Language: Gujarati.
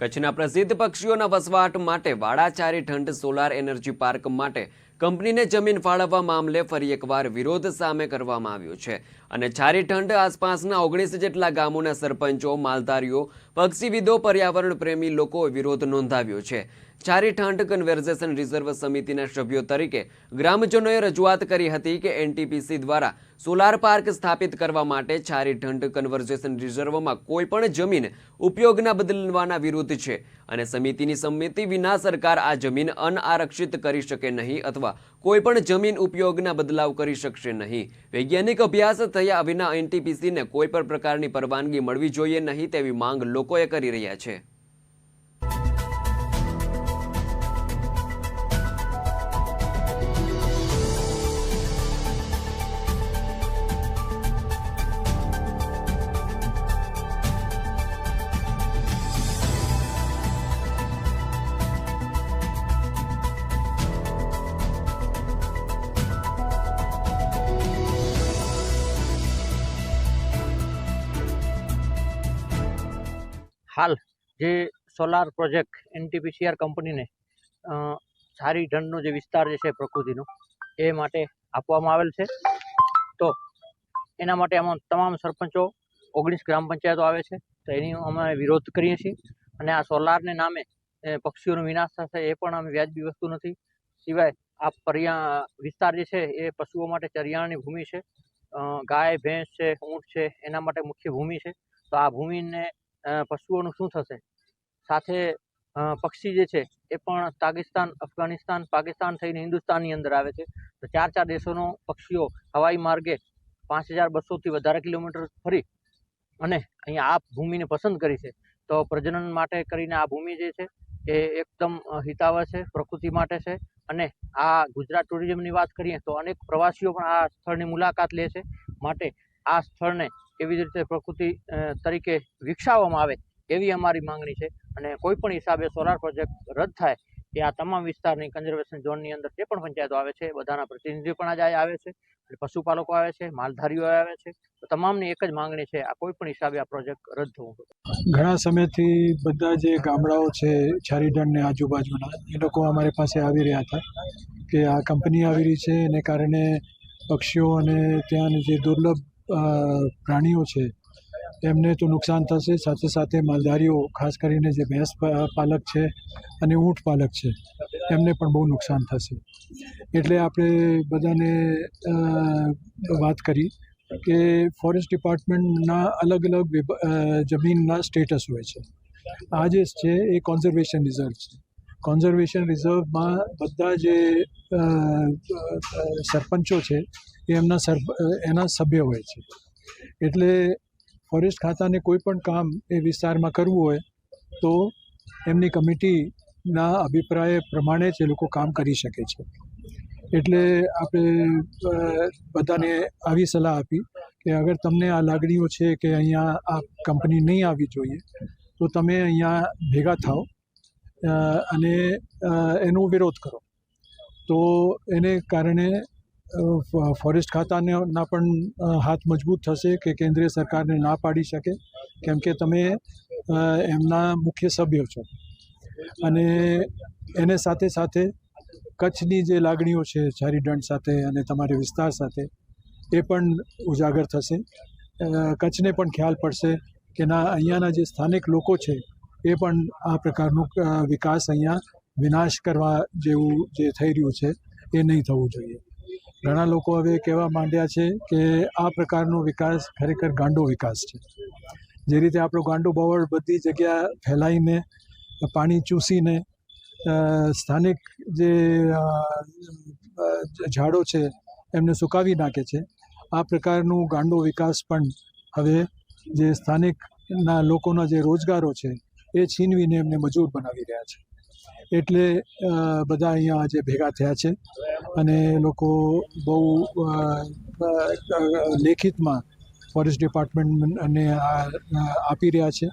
કચ્છના પ્રસિદ્ધ પક્ષીઓના વસવાટ માટે વાડાચારી ઠંડ સોલાર એનર્જી પાર્ક માટે કંપનીને જમીન ફાળવવા મામલે ફરી એકવાર વિરોધ સામે કરવામાં આવ્યો છે. અને ચારી ઠંડ આસપાસના ઓગણીસ જેટલા ગામોના સરપંચો, માલધારીઓ, પક્ષીવિદો પર્યાવરણ પ્રેમી લોકોએ વિરોધ નોંધાવ્યો છે. છારી ઠંડ કન્વર્ઝેશન રિઝર્વ સમિતિના સભ્યો તરીકે ગ્રામજનોએ રજૂઆત કરી હતી કે એનટીપીસી દ્વારા સોલાર પાર્ક સ્થાપિત કરવા માટે છારી ઠંડ કન્વર્ઝેશન રિઝર્વમાં કોઈપણ જમીન ઉપયોગના બદલવાના વિરુદ્ધ છે અને સમિતિની સંમતિ વિના સરકાર આ જમીન અનારક્ષિત કરી શકે નહીં અથવા કોઈપણ જમીન ઉપયોગના બદલાવ કરી શકશે નહીં. વૈજ્ઞાનિક અભ્યાસ થયા વિના એનટીપીસીને કોઈ પણ પ્રકારની પરવાનગી મળવી જોઈએ નહીં તેવી માંગ લોકોએ કરી રહ્યા છે. હાલ જે સોલાર પ્રોજેક્ટ એનટીપીસીઆર કંપનીને સારી ઢંડનો જે વિસ્તાર જે છે પ્રકૃતિનો, એ માટે આપવામાં આવેલ છે. તો એના માટે આમાં તમામ સરપંચો, ઓગણીસ ગ્રામ પંચાયતો આવે છે, તો એની અમે વિરોધ કરીએ છીએ. અને આ સોલારને નામે પક્ષીઓનો વિનાશ થશે એ પણ અમે વ્યાજબી વસ્તુ નથી. સિવાય આ પર્યા, વિસ્તાર જે છે, એ પશુઓ માટે ચરિયાણની ભૂમિ છે. ગાય, ભેંસ છે, ઊંટ છે, એના માટે મુખ્ય ભૂમિ છે. તો આ ભૂમિને પશુઓનું શું થશે? સાથે પક્ષી જે છે, એ પણ પાકિસ્તાન અફઘાનિસ્તાન, પાકિસ્તાન થઈને હિન્દુસ્તાનની અંદર આવે છે. તો ચાર ચાર દેશોનો પક્ષીઓ હવાઈ માર્ગે પાંચ હજાર બસોથી વધારે કિલોમીટર ફરી અને અહીંયા આ ભૂમિને પસંદ કરી છે. તો પ્રજનન માટે કરીને આ ભૂમિ જે છે, એ એકદમ હિતાવહ છે, પ્રકૃતિ માટે છે અને આ ગુજરાત ટુરિઝમની વાત કરીએ તો અનેક પ્રવાસીઓ પણ આ સ્થળની મુલાકાત લે છે. માટે આ સ્થળને કેવી રીતે પ્રકૃતિ તરીકે વિકસાવવામાં આવે એવી અમારી માંગણી છે. અને કોઈ પણ હિસાબે સોલાર પ્રોજેક્ટ રદ થાય એ આ તમામ વિસ્તારની કન્ઝર્વેશન ઝોનની અંદર જે પણ પંચાયતો આવે છે, બધાના પ્રતિનિધિઓ પણ આજે આવે છે પશુપાલકો આવે છે, માલધારીઓ આવે છે. તો તમામની એક જ માંગણી છે, આ કોઈ પણ હિસાબે આ પ્રોજેક્ટ રદ થવું. ઘણા સમયથી બધા જે ગામડાઓ છે છારીઢંડ આજુબાજુના, એ લોકો અમારી પાસે આવી રહ્યા હતા કે આ કંપની આવી રહી છે, એને કારણે પક્ષીઓ અને ત્યાંની જે દુર્લભ પ્રાણીઓ છે એમને તો નુકસાન થશે. સાથે સાથે માલધારીઓ, ખાસ કરીને જે ભેંસ પાલક છે અને ઊંટ પાલક છે એમને પણ બહુ નુકસાન થશે. એટલે આપણે બધાને વાત કરી કે ફોરેસ્ટ ડિપાર્ટમેન્ટના અલગ અલગ જમીનના સ્ટેટસ હોય છે. આ જે છે એ કોન્ઝર્વેશન રિઝર્વ છે. કોન્ઝર્વેશન રિઝર્વમાં બધા જે સરપંચો છે, એ એમના સર એના સભ્ય હોય છે. એટલે ફોરેસ્ટ ખાતાને કોઈ પણ કામ એ વિસ્તારમાં કરવું હોય, તો એમની કમિટીના અભિપ્રાય પ્રમાણે જ એ લોકો કામ કરી શકે છે. એટલે આપણે બધાને આવી સલાહ આપી કે અગર તમને આ લાગણીઓ છે કે અહીંયા આ કંપની નહીં આવવી જોઈએ, તો તમે અહીંયા ભેગા થાઓ. અને એનો વિરોધ કરો. તો એને કારણે ફોરેસ્ટ ખાતાને પણ હાથ મજબૂત થશે કે કેન્દ્રીય સરકારને ના પાડી શકે, કેમ કે તમે એમના મુખ્ય સભ્યો છો. અને એને સાથે સાથે કચ્છની જે લાગણીઓ છે ચારીદંડ સાથે અને તમારે વિસ્તાર સાથે, એ પણ ઉજાગર થશે. કચ્છને પણ ખ્યાલ પડશે કે ના, અહીંયાના જે સ્થાનિક લોકો છે એ પણ આ પ્રકારનું વિકાસ અહીંયા વિનાશ કરવા જેવું જે થઈ રહ્યું છે, એ નહીં થવું જોઈએ. ઘણા લોકો હવે કહેવા માંડ્યા છે કે આ પ્રકારનો વિકાસ ખરેખર ગાંડો વિકાસ છે. જે રીતે આપણો ગાંડો બવળ બધી જગ્યા ફેલાઈને, પાણી ચૂસીને સ્થાનિક જે ઝાડો છે એમને સુકાવી નાખે છે, આ પ્રકારનું ગાંડો વિકાસ પણ હવે જે સ્થાનિકના લોકોના જે રોજગારો છે એ છીનવીને એમને મજૂર બનાવી રહ્યા છે. એટલે બધા અહીંયા આજે ભેગા થયા છે અને લોકો બહુ લેખિતમાં ફોરેસ્ટ ડિપાર્ટમેન્ટને આપી રહ્યા છે.